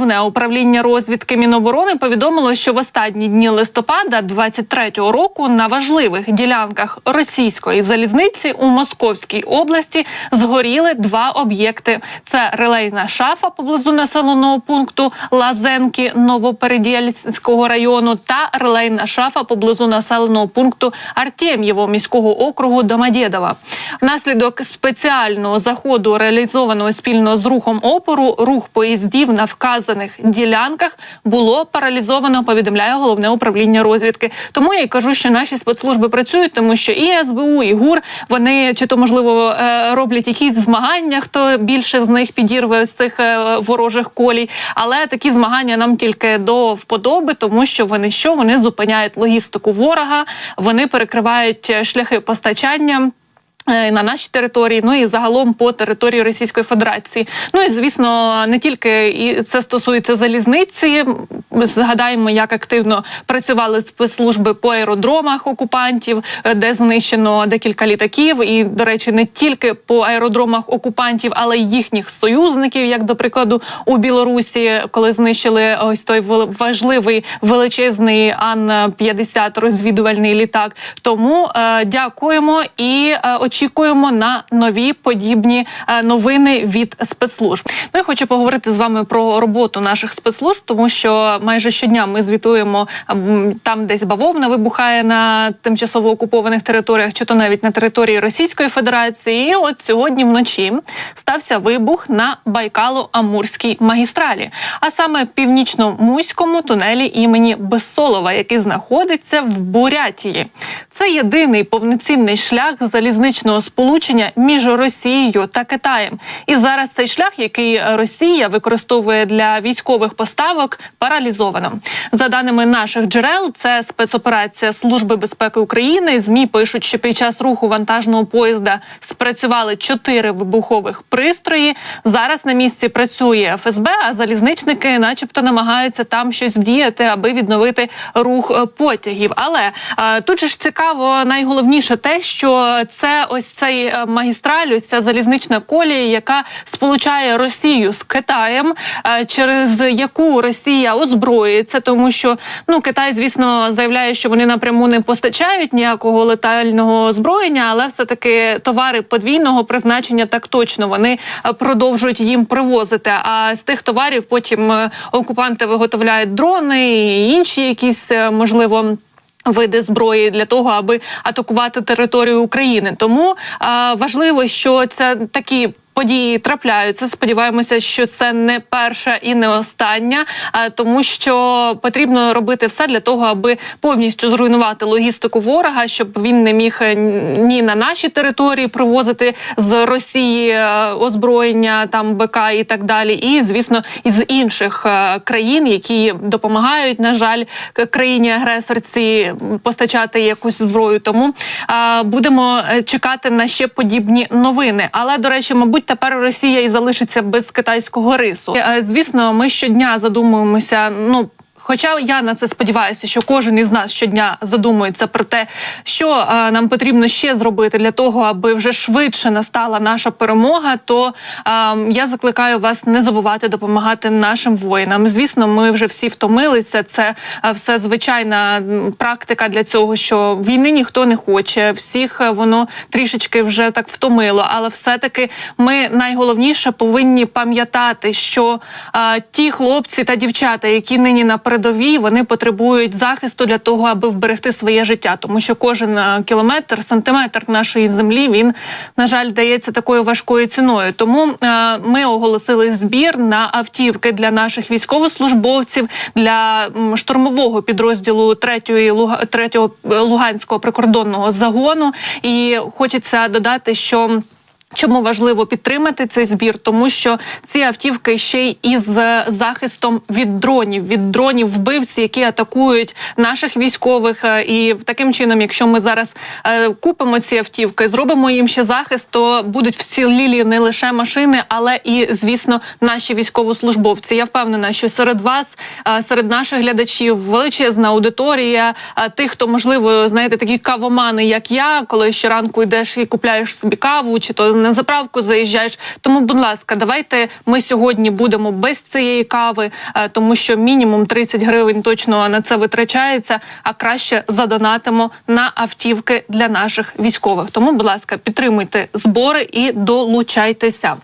головне управління розвідки Міноборони повідомило, що в останні дні листопада 23-го року на важливих ділянках російської залізниці у Московській області згоріли два об'єкти: це релейна шафа поблизу населеного пункту Лазенки Новопередільського району та релейна шафа поблизу населеного пункту Артем'єво міського округу Домодєдова. Внаслідок спеціального заходу, реалізованого спільно з рухом опору, рух поїздів на вказаних ділянках було паралізовано. Повідомляє головне управління розвідки. Тому я й кажу, що наші спецслужби працюють, тому що і СБУ, і ГУР вони чи то можливо е, роблять якісь змагання, хто більше з них підірве з цих е, ворожих колій. Але такі змагання нам тільки до вподоби, тому що вони що вони зупиняють логістику ворога, вони перекривають е, шляхи постачання. Е, На нашій території, ну і загалом по території Російської Федерації. Ну і звісно, не тільки і це стосується залізниці. Ми згадаємо, як активно працювали спецслужби по аеродромах окупантів, е, де знищено декілька літаків. І, до речі, не тільки по аеродромах окупантів, але й їхніх союзників, як до прикладу у Білорусі, коли знищили ось той важливий величезний Ан 50 розвідувальний літак. Тому е, дякуємо і е, очікуємо на нові подібні е, новини від спецслужб. Ну і хочу поговорити з вами про роботу наших спецслужб, тому що майже щодня ми звітуємо там, десь бавовна вибухає на тимчасово окупованих територіях, чи то навіть на території Російської Федерації. І от сьогодні вночі стався вибух на Байкало-Амурській магістралі, а саме північно-муському тунелі імені Безсолова, який знаходиться в Бурятії. Це єдиний повноцінний шлях залізничного сполучення між Росією та Китаєм. І зараз цей шлях, який Росія використовує для військових поставок, паралізовано. За даними наших джерел, це спецоперація Служби безпеки України. Змі пишуть, що під час руху вантажного поїзда спрацювали чотири вибухових пристрої. Зараз на місці працює ФСБ, а залізничники, начебто, намагаються там щось вдіяти, аби відновити рух е, потягів. Але е, тут же ж цікаво, найголовніше те, що це ось цей е, магістраль, ось ця залізнична колія, яка сполучає Росію з Китаєм, е, через яку Росія озброюється, тому що ну Китай, звісно, заявляє, що вони напряму не постачають ніякого летального озброєння, але все таки товари подвійного призначення так точно вони е, продовжують їм привозити. А з тих товарів потім окупанти виготовляють дрони і інші якісь можливо. Види зброї для того, аби атакувати територію України, тому а, важливо, що це такі. Події трапляються. Сподіваємося, що це не перша і не остання, тому що потрібно робити все для того, аби повністю зруйнувати логістику ворога, щоб він не міг е, ні на наші території привозити з Росії е, озброєння, там БК і так далі, і звісно, із інших е, країн, які допомагають, на жаль, країні агресорці постачати якусь зброю. Тому будемо чекати на ще подібні новини. Але до речі, мабуть, тепер Росія і залишиться без китайського рису. Е, Звісно, ми щодня задумуємося. Ну. Хоча я на це сподіваюся, що кожен із нас щодня задумується про те, що е, нам потрібно ще зробити для того, аби вже швидше настала наша перемога. То е, я закликаю вас не забувати допомагати нашим воїнам. Звісно, ми вже всі втомилися. Це е, все звичайна практика для цього, що війни ніхто не хоче. Всіх воно трішечки вже так втомило. Але все-таки ми найголовніше повинні пам'ятати, що е, ті хлопці та дівчата, які нині на передовій, вони потребують захисту для того, аби вберегти своє життя, тому що кожен е, кілометр, сантиметр нашої землі він на жаль дається такою важкою ціною. Тому е, ми оголосили збір на автівки для наших військовослужбовців для штурмового підрозділу 3-ї Луга- 3-го Луганського прикордонного загону. І хочеться додати, що. Чому важливо підтримати цей збір? Тому що ці автівки ще й із е, захистом від дронів, від дронів вбивці, які атакують наших військових. Е, І таким чином, якщо ми зараз е, купимо ці автівки, зробимо їм ще захист, то будуть вцілілі не лише машини, але і звісно наші військовослужбовці. Я впевнена, що серед вас, серед наших глядачів, величезна аудиторія тих, хто можливо знаєте, такі кавомани, як я, коли щоранку йдеш і купляєш собі каву, чи то на заправку заїжджаєш. Тому, будь ласка, давайте ми сьогодні будемо без цієї кави, е, тому що мінімум 30 гривень точно на це витрачається. А краще задонатимо на автівки для наших військових. Тому, будь ласка, підтримуйте збори і долучайтеся.